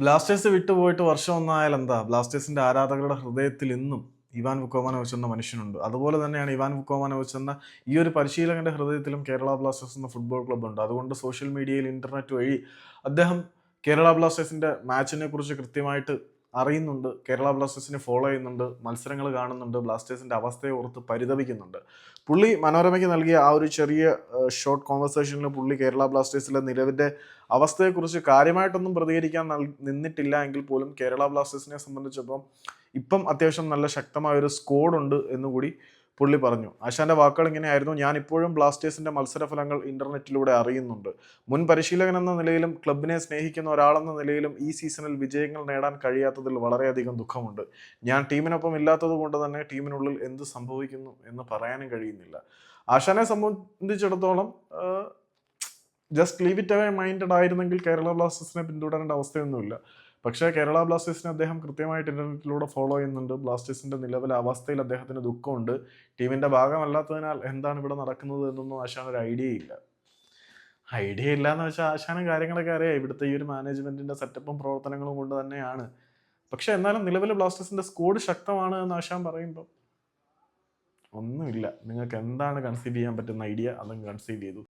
Blasters വിട്ടുപോയിട്ട് വർഷം ഒന്നായാൽ എന്താ? ബ്ലാസ്റ്റേഴ്സിന്റെ ആരാധകരുടെ ഹൃദയത്തിൽ ഇന്നും ഇവാൻ വുക്കോമാനോവിച്ച് എന്ന മനുഷ്യനുണ്ട്. അതുപോലെ തന്നെയാണ് ഇവാൻ വുക്കോമാനോവിച്ച് എന്ന ഈ ഒരു പരിശീലകന്റെ ഹൃദയത്തിലും കേരള ബ്ലാസ്റ്റേഴ്സ് എന്ന ഫുട്ബോൾ ക്ലബ്ബ് ഉണ്ട്. അതുകൊണ്ട് സോഷ്യൽ മീഡിയയിൽ ഇന്റർനെറ്റ് വഴി അദ്ദേഹം കേരള ബ്ലാസ്റ്റേഴ്സിന്റെ മാച്ചിനെ കുറിച്ച് കൃത്യമായിട്ട് അറിയുന്നുണ്ട്. കേരള ബ്ലാസ്റ്റേഴ്സിനെ ഫോളോ ചെയ്യുന്നുണ്ട്. മത്സരങ്ങൾ കാണുന്നുണ്ട്. ബ്ലാസ്റ്റേഴ്സിന്റെ അവസ്ഥയെ ഓർത്ത് പരിതപിക്കുന്നുണ്ട്. പുള്ളി മനോരമയ്ക്ക് നൽകിയ ആ ഒരു ചെറിയ ഷോർട്ട് കോൺവെർസേഷനിൽ പുള്ളി കേരള ബ്ലാസ്റ്റേഴ്സിലെ നിലവിന്റെ അവസ്ഥയെക്കുറിച്ച് കാര്യമായിട്ടൊന്നും പ്രതികരിക്കാൻ നിന്നിട്ടില്ല എങ്കിൽ പോലും കേരള ബ്ലാസ്റ്റേഴ്സിനെ സംബന്ധിച്ചപ്പം ഇപ്പം അത്യാവശ്യം നല്ല ശക്തമായ ഒരു സ്കോഡ് ഉണ്ട് എന്നുകൂടി പുള്ളി പറഞ്ഞു ആശാന്റെ വാക്കുകൾ ഇങ്ങനെയായിരുന്നു. ഞാൻ ഇപ്പോഴും ബ്ലാസ്റ്റേഴ്സിന്റെ മത്സരഫലങ്ങൾ ഇന്റർനെറ്റിലൂടെ അറിയുന്നുണ്ട്. മുൻ പരിശീലകൻ എന്ന നിലയിലും ക്ലബിനെ സ്നേഹിക്കുന്ന ഒരാളെന്ന നിലയിലും ഈ സീസണിൽ വിജയങ്ങൾ നേടാൻ കഴിയാത്തതിൽ വളരെയധികം ദുഃഖമുണ്ട്. ഞാൻ ടീമിനൊപ്പം ഇല്ലാത്തത് കൊണ്ട് തന്നെ ടീമിനുള്ളിൽ എന്ത് സംഭവിക്കുന്നു എന്ന് പറയാനും കഴിയുന്നില്ല. ആശാനെ സംബന്ധിച്ചിടത്തോളം just leave it away minded ആയിരുന്നെങ്കിൽ കേരള ബ്ലാസ്റ്റേഴ്സിനെ പിന്തുടരേണ്ട അവസ്ഥയൊന്നുമില്ല. പക്ഷേ കേരള ബ്ലാസ്റ്റേഴ്സിനെ അദ്ദേഹം കൃത്യമായിട്ട് ഇന്റർനെറ്റിലൂടെ ഫോളോ ചെയ്യുന്നുണ്ട്. ബ്ലാസ്റ്റേഴ്സിന്റെ നിലവിലെ അവസ്ഥയിൽ അദ്ദേഹത്തിന് ദുഃഖമുണ്ട്. ടീമിന്റെ ഭാഗമല്ലാത്തതിനാൽ എന്താണ് ഇവിടെ നടക്കുന്നത് എന്നൊന്നും ആശാൻ ഒരു ഐഡിയ ഇല്ല. ഐഡിയ ഇല്ല എന്ന് വെച്ചാൽ ആശാനും കാര്യങ്ങളൊക്കെ അറിയാം. ഇവിടുത്തെ ഈ ഒരു മാനേജ്മെന്റിന്റെ സെറ്റപ്പും പ്രവർത്തനങ്ങളും കൊണ്ട് തന്നെയാണ്. പക്ഷെ എന്നാലും നിലവിലെ ബ്ലാസ്റ്റേഴ്സിന്റെ സ്കോഡ് ശക്തമാണ് എന്ന് ആശാൻ പറയുമ്പോൾ ഒന്നുമില്ല. നിങ്ങൾക്ക് എന്താണ് കൺസീവ് ചെയ്യാൻ പറ്റുന്ന ഐഡിയ അതങ്ങ് കൺസീവ് ചെയ്തു.